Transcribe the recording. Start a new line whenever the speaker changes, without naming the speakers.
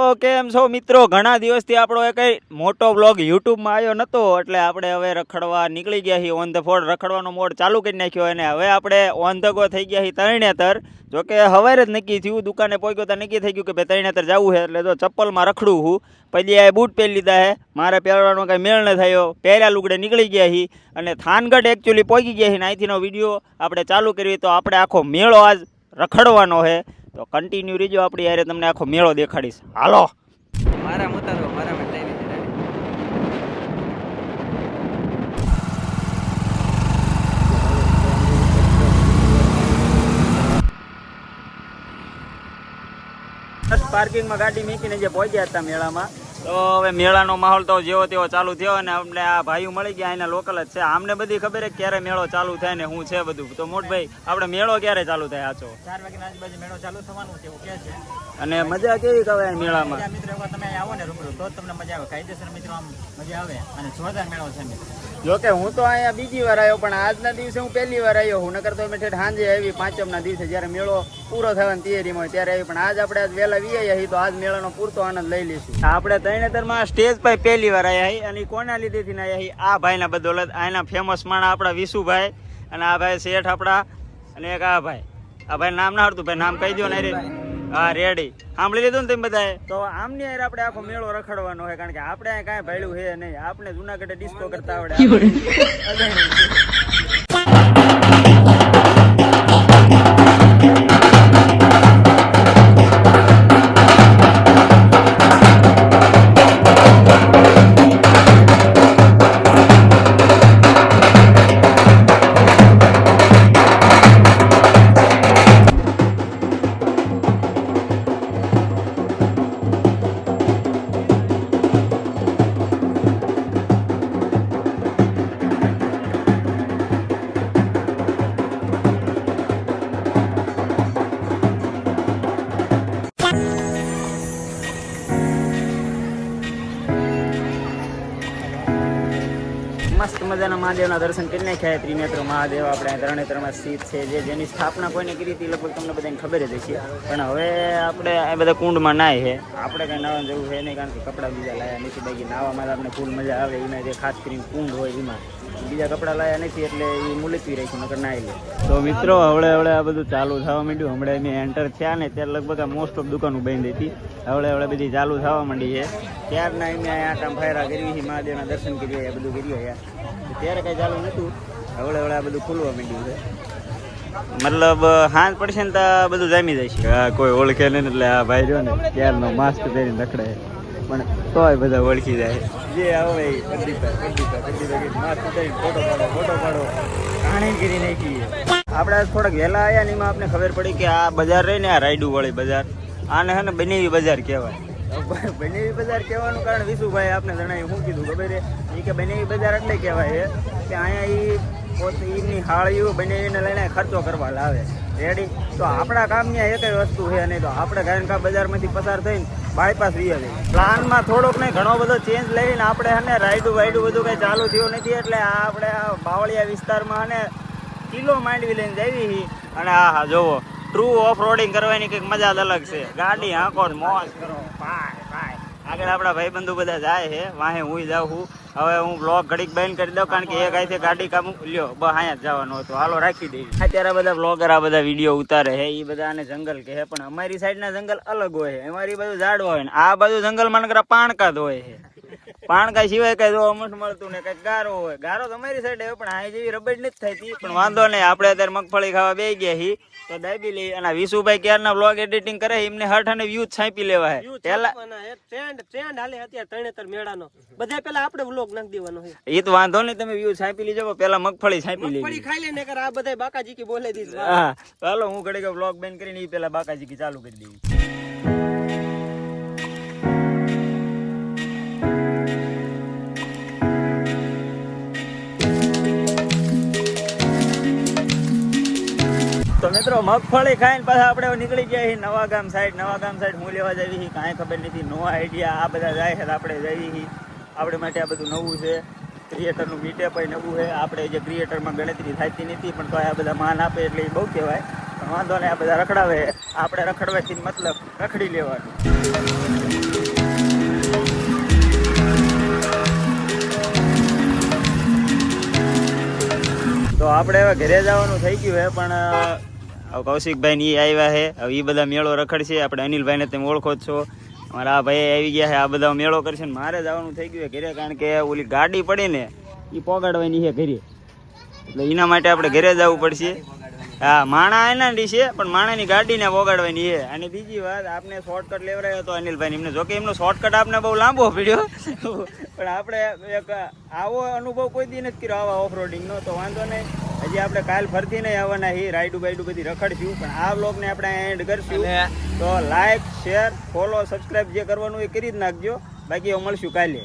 કેમ છો મિત્રો? ઘણા દિવસથી આપણો એ કંઈ મોટો બ્લોગ યુટ્યુબમાં આવ્યો નહોતો એટલે આપણે હવે રખડવા નીકળી ગયા છીએ. ઓન ધ ફોડ રખડવાનો મોડ ચાલુ કરી નાખ્યો અને હવે આપણે ઓન ધ ગો થઈ ગયા છીએ તરણેતર જોકે હવે જ નક્કી થયું, દુકાને પહોંચ્યો તો નક્કી થઈ ગયું કે ભાઈ તરણેતર જવું છે, એટલે જો ચપ્પલમાં રખડું હું પછી આ બૂટ પહેરી લીધા છે. મારે પહેરવાનો કાંઈ મેળ ન થયો. પહેર્યા લુગડે નીકળી ગયા છીએ અને થાનગઢ એકચ્યુઅલી પહોંચી ગયા છીએ. અહીંથીનો વીડિયો આપણે ચાલુ કરીએ તો આપણે આખો મેળો આજ રખડવાનો છે. તો કન્ટિન્યુ રીજો આપણી યારે તમને આખો મેળો દેખાડીશ હાલો
મારા ઉતારો મારા.
પાર્કિંગમાં ગાડી મૂકીને જે પહોંચ્યા હતા મેળામાં તો હવે મેળાનો માહોલ તો જેવો તેવો ચાલુ થયો અને અમને આ ભાઈઓ મળી ગયા એના લોકલ જ છે. આમને બધી ખબર છે કે ક્યારે મેળો ચાલુ થાય ને શું છે બધું. તો મોટભાઈ આપણે મેળો ક્યારે ચાલુ થાય આચો
ચાર વાગ્યાના આજુબાજુ મેળો ચાલુ થવાનો છે એવું કહે છે.
અને મજા કેવી કહેવાય મેળામાં?
મિત્રો તમે આવો ને રૂબરૂ તો તમને મજા આવે. કાયદેસર મિત્રો આમ મજા આવે. અને જોરદાર મેળો છે મિત્રો.
જો કે હું તો અહીંયા બીજી વાર આવ્યો, પણ આજના દિવસે હું પહેલી વાર આવ્યો હું, નકર તો અમે ઠેઠ સાંજે આવી, પાંચમના દિવસે જ્યારે મેળો પૂરો થવાની તૈયારીમાં હોય ત્યારે આવી, પણ આજ આપણે આજ વહેલા વી આવી તો આજ મેળાનો પૂરતો આનંદ લઈ લઈશું. આપણે તરણેતરમાં સ્ટેજ પર પહેલી વાર આવ્યા અને કોના લીધેથી ને આવ્યા આ ભાઈના બદોલત, આના ફેમસ માણા આપણા વિશુભાઈ અને આ ભાઈ શેઠ આપણા અને એક આ ભાઈ. આ ભાઈ નામ ના હતું ભાઈ નામ કહી દો ને રે. હા રેડી સાંભળી લીધું ને તમે બધાએ? તો આમની હારે આપણે આખો મેળો રખડવાનો હોય કારણ કે આપણે કાંઈ ભાડ્યું છે નહીં. આપણે જુનાગઢે ડિસ્કો કરતા આવડે. મજાના મહાદેવના દર્શન કરી નાખ્યા ત્રિનેત્ર મહાદેવ. આપણે અહીં સ્થિત છે જે જેની સ્થાપના કોઈને કરી હતી લગભગ તમને બધાને ખબર જ હશે. પણ હવે આપણે આ બધા કુંડમાં નાય છે. આપણે કંઈ નાવા જવું છે નહીં, કારણ કે કપડાં બીજા લાયા નથી. બાકી નાવામાં તો આપણે ફૂલ મજા આવે એમાં જે ખાસ કરીને કુંડ હોય એમાં. બીજા કપડાં લાયા નથી એટલે એ મુલતવી રાખ્યું નકર નાઈ લે. તો મિત્રો હવે હવે આ બધું ચાલુ થવા માંડ્યું. હમણાં મેં એન્ટર થયા ને ત્યારે લગભગ આ મોસ્ટ ઓફ દુકાનો બંધ હતી. હવે હવે બધી ચાલુ થવા માંડી છે. ત્યારના એમને અહીંયા આટા ફાયરા કરી છે મહાદેવના દર્શન કરી આ બધું કરી યાર ત્યારે કાંઈ ચાલુ નહોતું. હવે હવે આ બધું ખુલવા માંડ્યું છે. મતલબ હાથ પડશે ને તો આ બધું જામી જાય છે આ કોઈ ઓળખે નહીં એટલે આ ભાઈ રહ્યો ને ત્યારનો માસ્ક પહેરીને રખડે. પણ તોય બધા ઓળખી જાય. જે આવે એ પ્રદીપભાઈ પ્રદીપભાઈ ફોટો પાડો ફોટો પાડો. કાણી કરી નાખી આપણે થોડાક વહેલા આવ્યા ને એમાં આપણે ખબર પડી કે આ બજાર રહી ને આ રાયડુ વાળી બજાર. આને હે ને બનેવી બજાર કહેવાય. બનેવી બજાર કહેવાનું કારણ વિશુભાઈ આપને જણાવ્યું શું કીધું, ખબર એ કે બનેવી બજાર એટલે કહેવાય કે અહીંયા એ પોતે એમની હાળીઓ બનેવીને લઈને ખર્ચો કરવા લાવે. રેડી તો આપણા કામની એક વસ્તુ છે નહીં તો આપણે ગાયનકા બજારમાંથી પસાર થઈને બાયપાસ રિયલ પ્લાનમાં થોડોક નહીં, ઘણો બધો ચેન્જ લઈને આપણે હને રાઈડું વાઈડું બધું કંઈ ચાલુ થયું નથી, એટલે આ આપણે આ બાવળિયા વિસ્તારમાં અને કિલો માંડવી લઈને જઈ હી. અને આ હા, જોવો ટ્રુ ઓફ રોડિંગ કરવાની કંઈક મજા જ અલગ છે. ગાડી હાંકો મોજ કરો. આગળ આપણા ભાઈબંધુ બધા જાય છે. વાહે હું જાઉં છું. હવે હું બ્લોગ ઘડીક બંધ કરી દઉં કારણ કે એક અહીંથી ગાડી કામ લ્યો, બસ અહીંયા જ જવાનું હતું હાલો, રાખી દઈએ. અત્યારે બધા બ્લોગર આ બધા વીડિયો ઉતારે હે એ બધા જંગલ કહે પણ અમારી સાઈડના જંગલ અલગ હોય અમારી બાજુ ઝાડવા હોય ને, આ બાજુ જંગલ મને પાણકા જ હોય છે. પાણકા સિવાય કઈ જો મઠ મળતું ને કઈ ગારો હોય. ગારો તો અમારી સાઈડ હોય પણ આ જેવી રબડ નથી થતી. પણ વાંધો નહીં આપણે અત્યારે મગફળી ખાવા બે ગયા હી તો દાબી લઈ અને વિશુભાઈ ક્યારના બ્લોગ એડિટિંગ કરે એમને હઠ અને વ્યૂ છાપી લેવા હે. પેલા
ટ્રેન્ડ ટ્રેન્ડ હાલે અત્યારે ત્રણેતર મેળાનો. બધા પેલા આપણે વ્લોગ નાખી દેવાનો
એ તો વાંધો નહીં તમે વ્યૂ છાપી લીજો પણ પેલા મગફળી છાપી
પડી
મગફળી
ખાઈ લે ને કર આ બધા બાકાજી કી બોલે દીધું.
હા ચાલો હું ઘડીક બ્લોગ બેન કરીને એ પેલા બાકાજી કી ચાલુ કરી દઈ મિત્રો, મગફળી ખાઈને પાછા આપણે નીકળી ગયા છીએ નવાગામ સાઈડ નવાગામ સાઈડ હું લેવા જઈ છીએ? કાંઈ ખબર નથી. નો આઈડિયા આ બધા જાય છે આપણે જઈએ છીએ. આપણે માટે આ બધું નવું છે. ક્રિએટરનું પણ નવું છે. આપણે જે ક્રિએટરમાં ગણતરી થતી નથી, પણ તો આ બધા માન આપે એટલે એ બહુ કહેવાય. પણ વાંધો ને આ બધા રખડાવે. આપણે રખડવાથી મતલબ રખડી લેવાનું. તો આપણે હવે ઘરે જવાનું થઈ ગયું છે, પણ હવે કૌશિકભાઈ ને ઈ આવ્યા છે. હવે એ બધા મેળો રખડશે. આપણે અનિલભાઈને તમે ઓળખો છો. મારા આ ભાઈ આવી ગયા છે. આ બધા મેળો કરશે ને મારે જવાનું થઈ ગયું ઘરે, કારણ કે ઓલી ગાડી પડી ને એ પોગાડવાની છે ઘરે. એટલે એના માટે આપણે ઘરે જવું પડશે. હા, માણા એના છે, પણ માણાની ગાડીને પોગાડવાની છે. અને બીજી વાત, આપને શોર્ટકટ લેવડાયો હતો અનિલભાઈ એમને જોકે એમનો શોર્ટકટ આપને બહુ લાંબો પડ્યો. પણ આપણે એક આવો અનુભવ કોઈ દી નથી કર્યો, આવા ઓફરોડિંગનો તો વાંધો નહીં. હજી આપણે કાલ ફરતી નહીં આવવાના હી રાઈડું બાઈડું બધી રખડશું. પણ આ બ્લોગને આપણે એન્ડ કરશું. તો લાઈક શેર ફોલો સબસ્ક્રાઇબ જે કરવાનું એ કરી જ નાખજો. બાકી મળશું કાલે.